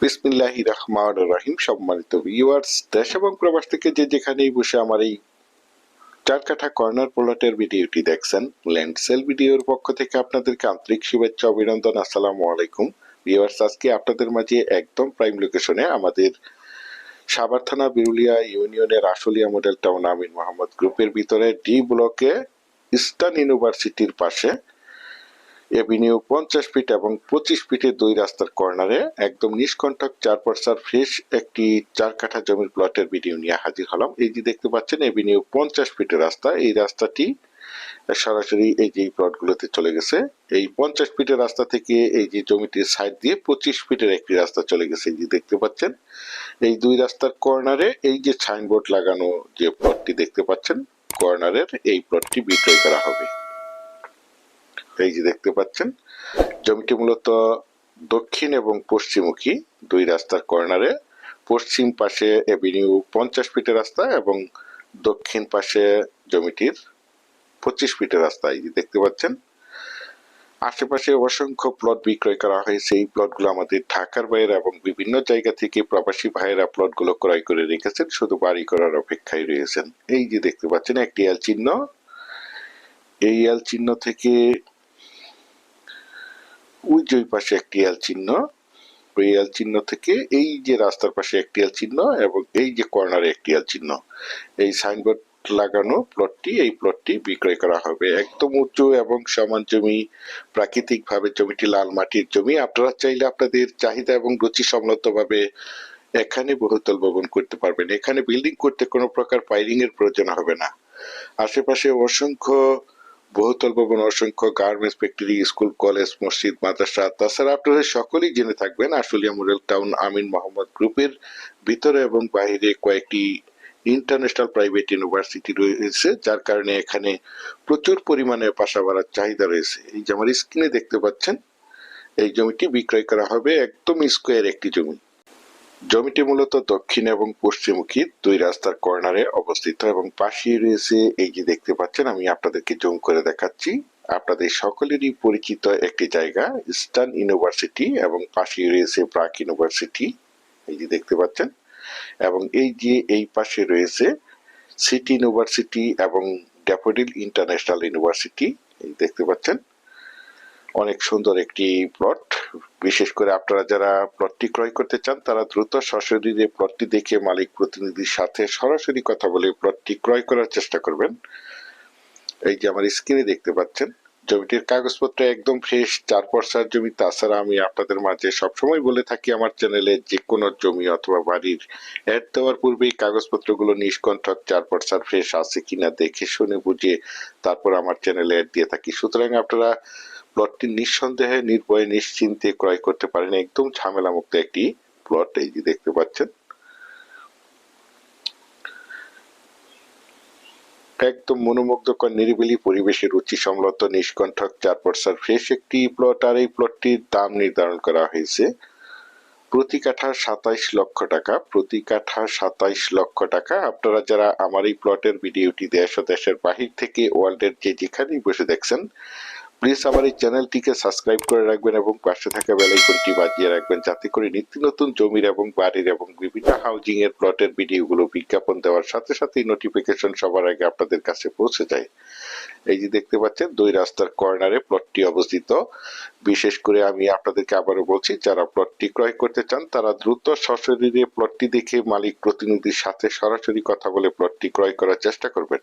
বিসমিল্লাহ রহমান রহিম, সম্মানিত ভিউয়ার্স দেশ এবং প্রবাস থেকে যে যেখানেই বসে আমার এই চার কাঠা কর্নার প্লটের ভিডিওটি দেখছেন ল্যান্ড সেল ভিডিওর পক্ষ থেকে আপনাদেরকে আন্তরিক শুভেচ্ছা, অভিনন্দন, আসসালামু আলাইকুম। ভিউয়ার্স আজকে আপনাদের মাঝে একদম প্রাইম লোকেশনে আমাদের সাভার থানা বিরুলিয়া ইউনিয়নের আশুলিয়া মডেল টাউন আমিন মোহাম্মদ গ্রুপের ভিতরে ডি ব্লকে ইস্টার্ন ইউনিভার্সিটির পাশে এভিনিউ পঞ্চাশ ফিট এবং পঁচিশ ফিটের দুই রাস্তার কর্নারে। একদম নিষ্কণ্ঠক চার পার্সার ফ্রেশ একটি চার কাঠা জমির প্লটের ভিডিও নিয়ে হাজির হলাম। এই যে দেখতে পাচ্ছেন এভিনিউ পঞ্চাশ ফিটের রাস্তা। এই রাস্তাটি সরাসরি এই যে প্লটগুলোতে চলে গেছে। এই পঞ্চাশ ফিটের রাস্তা থেকে এই যে জমিটির সাইড দিয়ে পঁচিশ ফিটের একটি রাস্তা চলে গেছে। এই যে দেখতে পাচ্ছেন, এই দুই রাস্তার কর্নারে এই যে সাইনবোর্ড লাগানো যে প্লটটি দেখতে পাচ্ছেন, কর্নারের এই প্লটটি বিক্রয় করা হবে। এই যে দেখতে পাচ্ছেন, জমিটি মূলত দক্ষিণ এবং পশ্চিমমুখী দুই রাস্তার কর্নারে। পশ্চিম পাশে এভিনিউ পঞ্চাশ ফিটের রাস্তা এবং দক্ষিণ পাশে জমিটির পঁচিশ ফিটের রাস্তা, এই যে দেখতে পাচ্ছেন। আশেপাশে অসংখ্য প্লট বিক্রয় করা হয়েছে। এই প্লটগুলো আমাদের ঢাকার বাইরে এবং বিভিন্ন জায়গা থেকে প্রবাসী ভাইয়েরা প্লটগুলো ক্রয় করে রেখেছেন, শুধু বাড়ি করার অপেক্ষায় রয়েছেন। এই যে দেখতে পাচ্ছেন, একটি এল চিহ্ন। এই এল চিহ্ন থেকে ওই পাশে একটি এল চিহ্ন, ওই এল চিহ্ন থেকে এই যে রাস্তার পাশে একটি এল চিহ্ন এবং এই যে কর্নারে একটি এল চিহ্ন। এই সাইনবোর্ড লাগানো প্লটটি, এই প্লটটি বিক্রয় করা হবে। একদম উঁচু এবং সমান জমি প্রাকৃতিক ভাবে জমিটি লাল মাটির জমি। আপনারা চাইলে আপনাদের চাহিদা এবং রুচি সম্মতভাবে এখানে বহুতল ভবন করতে পারবেন। এখানে বিল্ডিং করতে কোনো প্রকার পাইলিং এর প্রয়োজন হবে না। আশেপাশে অসংখ্য বহুতল ভবন অসংখ্য গার্মেন্টস, ফ্যাক্টরি, স্কুল, কলেজ, মসজিদ, মাদ্রাসা, তাছাড়া আপনারা সকলেই জেনে থাকবেন, আশুলিয়া মডেল টাউন আমিন মোহাম্মদ গ্রুপের ভিতরে এবং বাইরে কয়েকটি ইন্টারন্যাশনাল প্রাইভেট ইউনিভার্সিটি রয়েছে, যার কারণে এখানে প্রচুর পরিমাণে বাসা বাড়ার চাহিদা রয়েছে। এই যে আমার স্ক্রিনে দেখতে পাচ্ছেন, এই জমিটি বিক্রয় করা হবে একদম স্কোয়ার একটি জমি। জমিটি মূলত দক্ষিণ এবং পশ্চিমমুখী দুই রাস্তার কর্নারে অবস্থিত এবং পাশেই রয়েছে এই যে দেখতে পাচ্ছেন, আমি আপনাদেরকে জুম করে দেখাচ্ছি। আপনাদের সকলেরই পরিচিত একটি জায়গা ইস্টার্ন ইউনিভার্সিটি এবং পাশেই রয়েছে প্রাক ইউনিভার্সিটি, এই যে দেখতে পাচ্ছেন। এবং এই যে এই পাশে রয়েছে সিটি ইউনিভার্সিটি এবং ড্যাফোডিল ইন্টারন্যাশনাল ইউনিভার্সিটি, এই দেখতে পাচ্ছেন। অনেক সুন্দর একটি প্লট। বিশেষ করে আপনারা যারা প্লটটি ক্রয় করতে চান, তারা দ্রুত সশরীরে প্লটটি দেখে মালিক প্রতিনিধির সাথে সরাসরি কথা বলে প্লটটি ক্রয় করার চেষ্টা করবেন। এই যে আমার স্ক্রিনে দেখতে পাচ্ছেন, জমিটির কাগজপত্র একদম ফ্রেশ চার পর্সার জমি। তাছাড়া আমি আপনাদের মাঝে সবসময় বলে থাকি, আমার চ্যানেলে যে কোনো জমি অথবা বাড়ির অ্যাড দেওয়ার পূর্বেই কাগজপত্রগুলো নিষ্কণ্ঠক চার পর্সার ফ্রেশ আছে কিনা দেখে শুনে বুঝে তারপর আমার চ্যানেলে অ্যাড দিয়ে থাকি। সুতরাং আপনারা প্লটটি নিঃসন্দেহে নির্ভয়ে নিশ্চিন্তে ক্রয় করতে পারেন। একদম ঝামেলা মুক্ত একটি প্লট এই যে দেখতে পাচ্ছেন। একদম মনোমুগ্ধকর, নিরিবিলি পরিবেশে রুচি সম্মত নিষ্কণ্ঠক চার পর্সার ফ্রেশ একটি প্লট আর এই প্লটটির দাম নির্ধারণ করা হয়েছে প্রতি কাঠা সাতাইশ লক্ষ টাকা। প্রতি কাঠা সাতাইশ লক্ষ টাকা। আপনারা যারা আমার এই প্লটের ভিডিওটি দেশ ও দেশের বাহির থেকে ওয়ার্ল্ডের যে যেখানেই বসে দেখছেন প্লিজ আমার এই চ্যানেলটিকে সাবস্ক্রাইব করে রাখবেন এবং পাশে থাকা বেলাইকনটি বাজিয়ে রাখবেন যাতে করে নিত্য নতুন জমির এবং বাড়ির এবং বিভিন্ন হাউজিং এর প্লটের ভিডিওগুলো বিজ্ঞাপন দেওয়ার সাথে সাথেই নোটিফিকেশন সবার আগে আপনাদের কাছে পৌঁছে যায়। এই যে দেখতে পাচ্ছেন, দুই রাস্তার কর্নারে প্লটটি অবস্থিত। বিশেষ করে আমি আপনাদেরকে আবারও বলছি, যারা প্লটটি ক্রয় করতে চান, তারা দ্রুত সশরীরে প্লটটি দেখে মালিক প্রতিনিধির সাথে সরাসরি কথা বলে প্লটটি ক্রয় করার চেষ্টা করবেন।